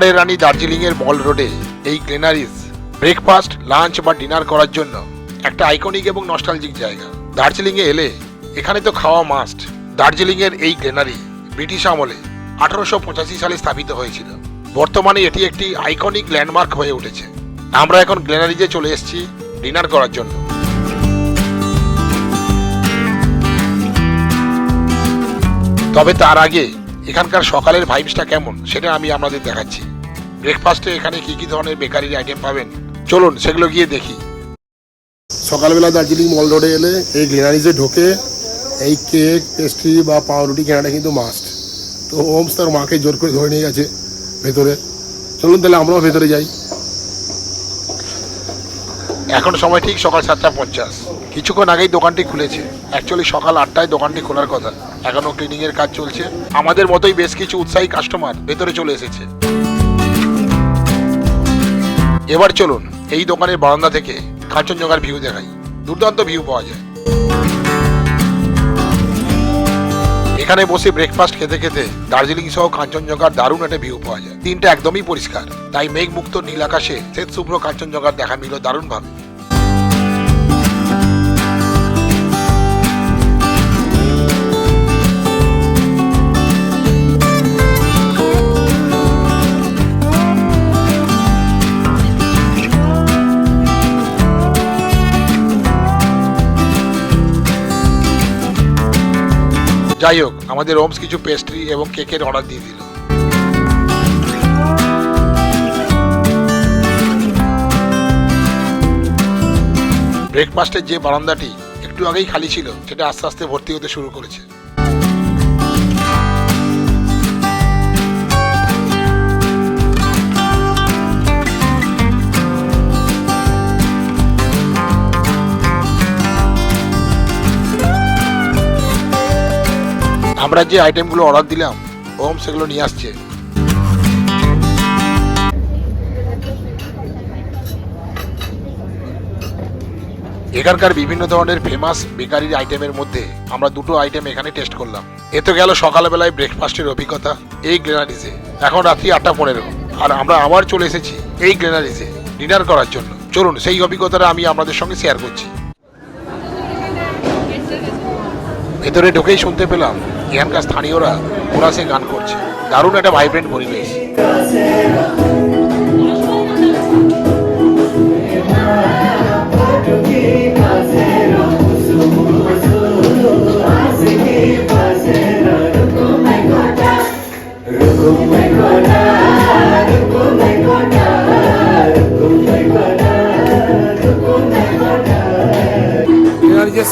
পাহাড়ের রানী দার্জিলিংয়ের মল রোডে এই গ্লেনারিজ, ব্রেকফাস্ট, লাঞ্চ বা ডিনার করার জন্য একটা আইকনিক এবং নস্টালজিক জায়গা। দার্জিলিংয়ে এলে এখানে তো খাওয়া মাস্ট দার্জিলিংয়ের এই গ্লেনারি ব্রিটিশ আমলে আঠারোশো পঁচাশি সালে স্থাপিত হয়েছিল। বর্তমানে এটি একটি আইকনিক ল্যান্ডমার্ক হয়ে উঠেছে। আমরা এখন গ্লেনারিজে চলে এসেছি ডিনার করার জন্য। তবে তার আগে এখানকার সকালের ভাইবসটা কেমন, সেটা আমি আপনাদের দেখাচ্ছি। ব্রেকফাস্টে এখানে কি কি ধরনের বেকারির আইটেম পাবেন? চলুন, সেগুলো গিয়ে দেখি। সকালবেলা দার্জিলিং মল রোডে এলে এই গ্রিনারিজে ঢোকে, এই কেক পেস্ট্রি বা পাউরুটি কেনাটা কিন্তু মাস্ট তো ওমস তার মাকে জোর করে ধরে নিয়ে গেছে ভেতরে। চলুন তাহলে আমরাও ভেতরে যাই। এখন সময় ঠিক সকাল সাতটা পঞ্চাশ। কিছুক্ষণ আগেই দোকানটি খুলেছে। অ্যাকচুয়ালি সকাল আটটায় দোকানটি খোলার কথা। এখনও ক্লিনিংয়ের কাজ চলছে। আমাদের মতোই বেশ কিছু উৎসাহী কাস্টমার ভেতরে চলে এসেছে। এবার চলুন, এই দোকানের বারান্দা থেকে কাঞ্চনজঙ্ঘার ভিউ দেখাই। দুর্দান্ত ভিউ পাওয়া যায়। এখানে বসে ব্রেকফাস্ট খেতে খেতে দার্জিলিং সহ কাঞ্চনজঙ্ঘার দারুণ একটা ভিউ পাওয়া যায়। দিনটা একদমই পরিষ্কার। তাই মেঘমুক্ত নীল আকাশে শ্বেত শুভ্র কাঞ্চনজঙ্ঘার দেখা মিলল দারুণভাবে। যাই হোক, আমাদের ওমস কিছু পেস্ট্রি এবং কেকের অর্ডার দিয়ে দিল। ব্রেকফাস্টের যে বারান্দাটি একটু আগেই খালি ছিল, সেটা আস্তে আস্তে ভর্তি হতে শুরু করেছে। আমরা যে আইটেমগুলো অর্ডার দিলাম, ওম সেগুলো নিয়ে আসছে। এখানকার বিভিন্ন ধরনের ফেমাস বেকারির আইটেমের মধ্যে আমরা দুটো আইটেম এখানে টেস্ট করলাম। এ তো গেল সকালবেলায় ব্রেকফাস্টের অভিজ্ঞতা এই গ্রেনারিজে এখন রাত্রি আটটা পনেরো। আর আমরা আবার চলে এসেছি এই গ্রেনারিজে ডিনার করার জন্য। চলুন, সেই অভিজ্ঞতাটা আমি আপনাদের সঙ্গে শেয়ার করছি। ভেতরে ঢুকেই শুনতে পেলাম এখানকার স্থানীয়রা কোরাসে গান করছে। দারুণ একটা ভাইব্রেন্ট পরিবেশ।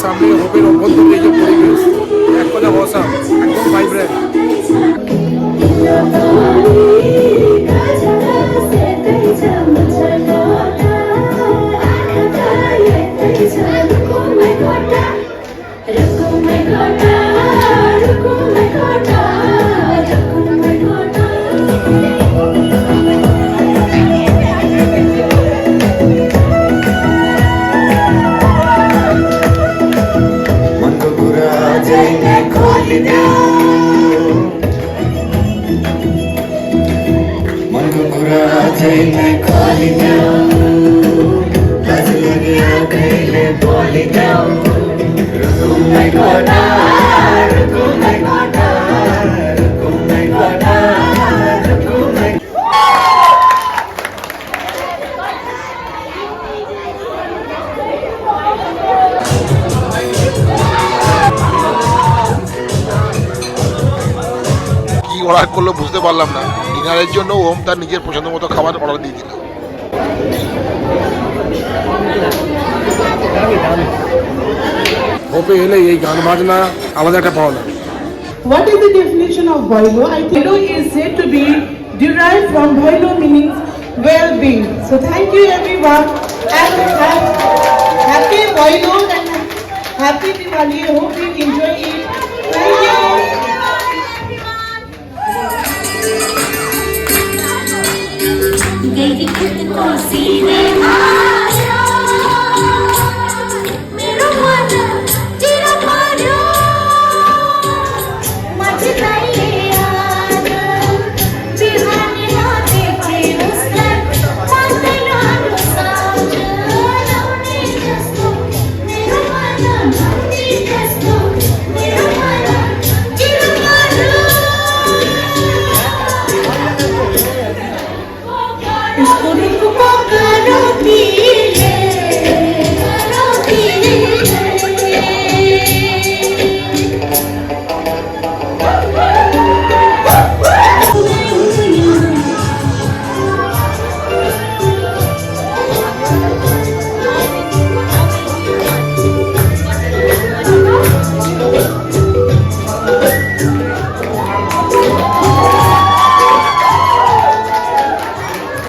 সামনে হোপের অভ্যন্তরে যে পরিবেশ এক কথা বসা একদম অর্ডার করল বুঝতে পারলাম না। ডিনারের জন্য ওম তার নিজের পছন্দ মতো খাবার অর্ডার দিয়ে দিল। What is the definition of Boilo? I think Boilo is said to be derived from Boilo meaning well-being. So thank you everyone and happy Boilo and happy Diwali. I hope you enjoy it. Thank you. They.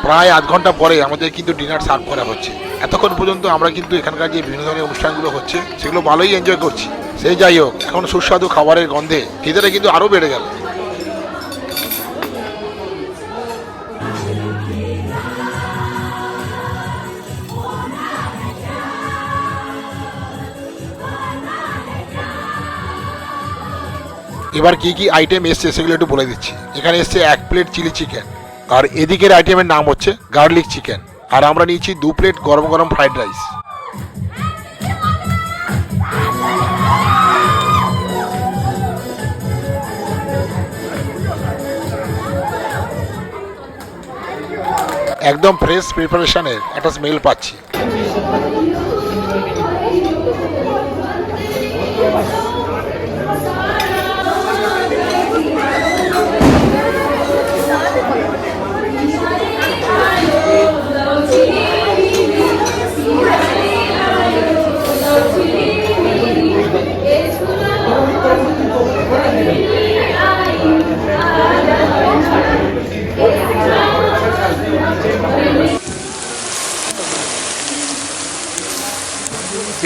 প্রায় আধ ঘণ্টা পরে আমাদের কিন্তু dinner serve করা হচ্ছে। এতক্ষণ পর্যন্ত আমরা কিন্তু এখানকার যে বিভিন্ন ধরনের অনুষ্ঠানগুলো হচ্ছে, সেগুলো ভালোই এনজয় করছি। সেই যাই হোক, এখন সুস্বাদু খাবারের গন্ধে খিদেটা কিন্তু আরও বেড়ে গেল। এবার কি কি আইটেম এসছে সেগুলো একটু বলে দিচ্ছি। এখানে এসছে এক প্লেট চিলি চিকেন আর এদিকের আইটেমের নাম হচ্ছে গার্লিক চিকেন। আর আমরা নিয়েছি দু প্লেট গরম গরম ফ্রাইড রাইস। একদম ফ্রেশ প্রিপারেশনের একটা স্মেল পাচ্ছি।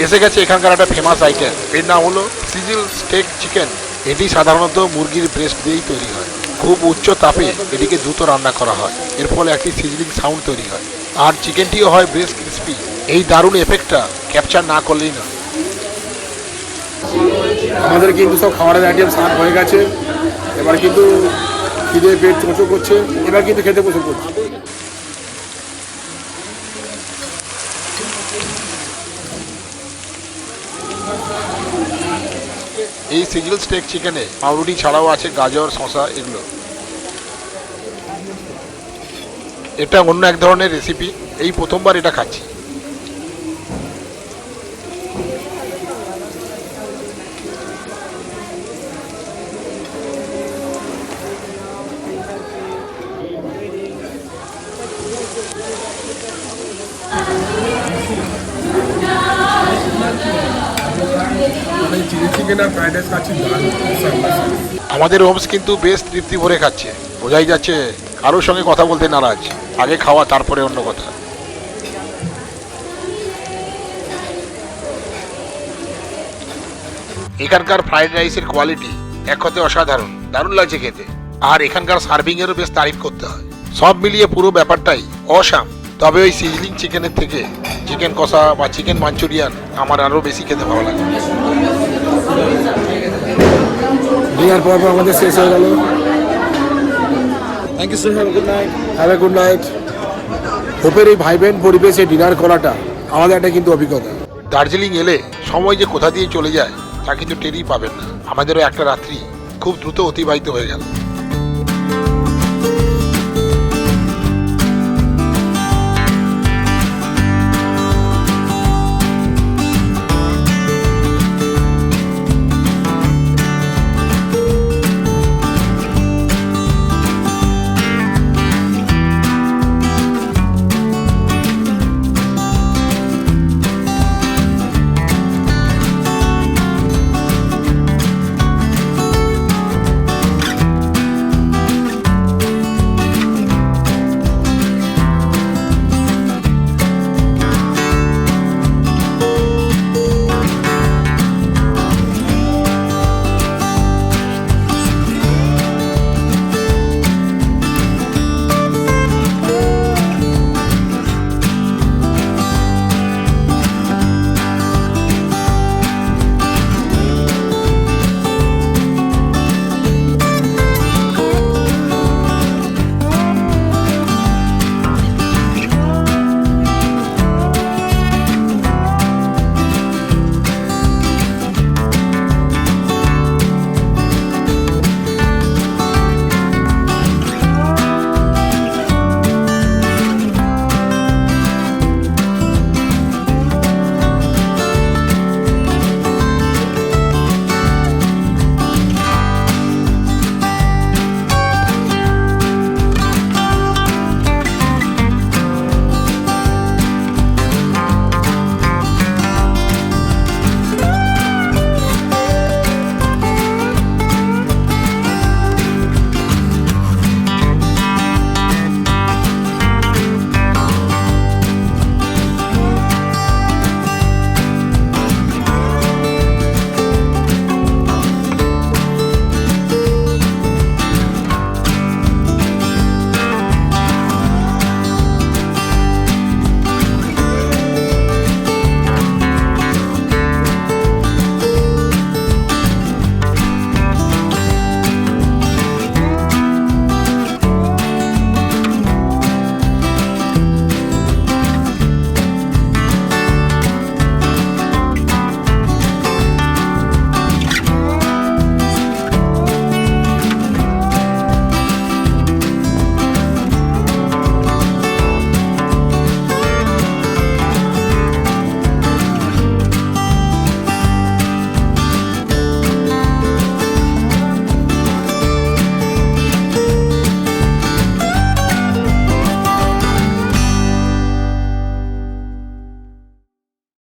এসে গেছে এখানকার একটা ফেমাস আইটেম এর নাম হলো সিজিল স্টেক চিকেন এটি সাধারণত মুরগির ব্রেস্ট দিয়েই তৈরি হয়। খুব উচ্চ তাপে এটিকে দ্রুত রান্না করা হয়। এর ফলে একটি সিজলিং সাউন্ড তৈরি হয়। আর চিকেনটিও হয় বেশ ক্রিস্পি এই দারুণ এফেক্টটা ক্যাপচার না করলেই না আমাদের কিন্তু সব খাবারের আইটেম সার্ভ হয়ে গেছে। এবার কিন্তু খিদে পেট চোঁচো করছে এবার কিন্তু খেতে বসে করছে এই সিজিল স্টেক চিকেনে পাউরুটি ছাড়াও আছে গাজর শশা এগুলো। এটা অন্য এক ধরনের রেসিপি এই প্রথমবার এটা খাচ্ছি। মানে আমাদের হোমস কিন্তু বেশ তৃপ্তি ভরে খাচ্ছে। বোঝাই যাচ্ছে কারোর সঙ্গে কথা বলতে নারাজ, আগে খাওয়া, তারপরে অন্য কথা। এখানকার ফ্রাইড রাইসের কোয়ালিটি এক কথায় অসাধারণ, দারুণ লাগছে খেতে। আর এখানকার সার্ভিং এরও বেশ তারিফ করতে হয়। সব মিলিয়ে পুরো ব্যাপারটাই অসাম। তবে ওই সিজলিং চিকেনের থেকে চিকেন কষা বা চিকেন মাঞ্চুরিয়ান আমার আরও বেশি খেতে ভালো লাগে। ডিনার পর্ব আমাদের শেষ হয়ে গেল। Thank you so have good night have a good night হোপের এই ভাইবেন পরিবেশে ডিনার করাটা আমাদের একটা কিন্তু অভিজ্ঞতা। দার্জিলিং এলে সময় যে কোথা দিয়ে চলে যায় তা কিন্তু টেরই পাবেন না। আমাদেরও একটা রাত্রি খুব দ্রুত অতিবাহিত হয়ে গেল।